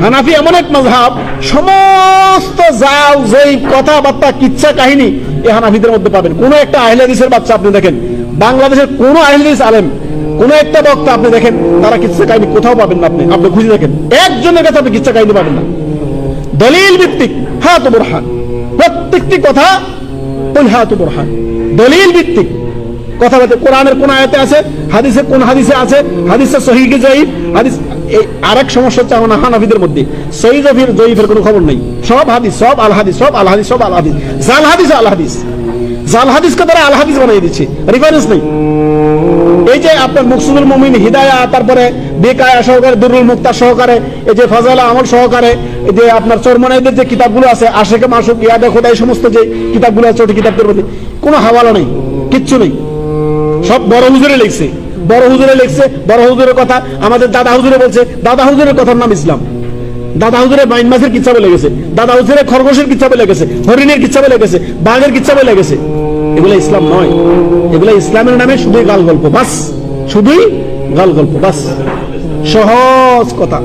হানাফি এমন এক মজহাব, সমস্ত জাল, যেই কথাবার্তা, কিচ্ছা, কাহিনী এই হানাফিদের মধ্যে পাবেন। কোন একটা আহলাদিসের বাচ্চা, আপনি দেখেন, বাংলাদেশের কোন আহলাদিস আলেম, কোন একটা বক্তা, আপনি দেখেন, তারা কিচ্ছা, কাহিনী কোথাও পাবেন না আপনি। আপনি খুঁজে দেখেন, একজনের কাছে আপনি কিচ্ছা, কাহিনী পাবেন না। দলিল ভিত্তিক হ্যাঁ তো বোরহান। প্রত্যেকটি কথা, ওই হ্যাঁ তো বোরহান। দলিল ভিত্তিক। কথা বলতে কোরআনের কোন আয়াতে আছে, হাদিসে কোন হাদিসে আছে, হাদিসে সহি হাদিস এই সমস্যা হচ্ছে আমার হানাফিদের মধ্যে। জয়ীফের কোনো খবর নেই। সব হাদিস, সব আল হাদিস, সব আল হাদিস, সব আল হাদিস। জাল হাদিস, আল হাদিস। জাল তারা আল হাদিস বানিয়ে দিচ্ছে। রেফারেন্স নেই। এই যে আপনার মুকসুদুল মুমিন হিদায়া, তারপরে বেকায়া সহকারে, দুরুল সহকারে, এই যে ফাজালা আমল সহকারে যে আপনার চরমনাইদের যে কিতাবগুলো আছে আশেকে মাসুক ইয়াদে খোদাই, সমস্ত যে কিতাবগুলো আছে, ওটি কিতাবদের মধ্যে কোনো হাওয়ালা নেই, কিচ্ছু নেই। সব বড় হুজুরে লিখছে। বড় হুজুরে লিখছে, বড় হুজুরের কথা। আমাদের দাদা হুজুরে বলছে, দাদা হুজুরের কথার নাম ইসলাম। দাদা হুজুরে মাইন মাছের কিচ্ছা বলে গেছে। দাদা হুজুরে খরগোশের কিচ্ছাবে লেগেছে হরিণের কিচ্ছাবে লেগেছে বাঘের কিচ্ছাবে লেগেছে এগুলা ইসলাম নয়। এগুলা ইসলামের নামে শুধুই গাল গল্প বাস। শুধুই গাল গল্প বাস। সহজ কথা।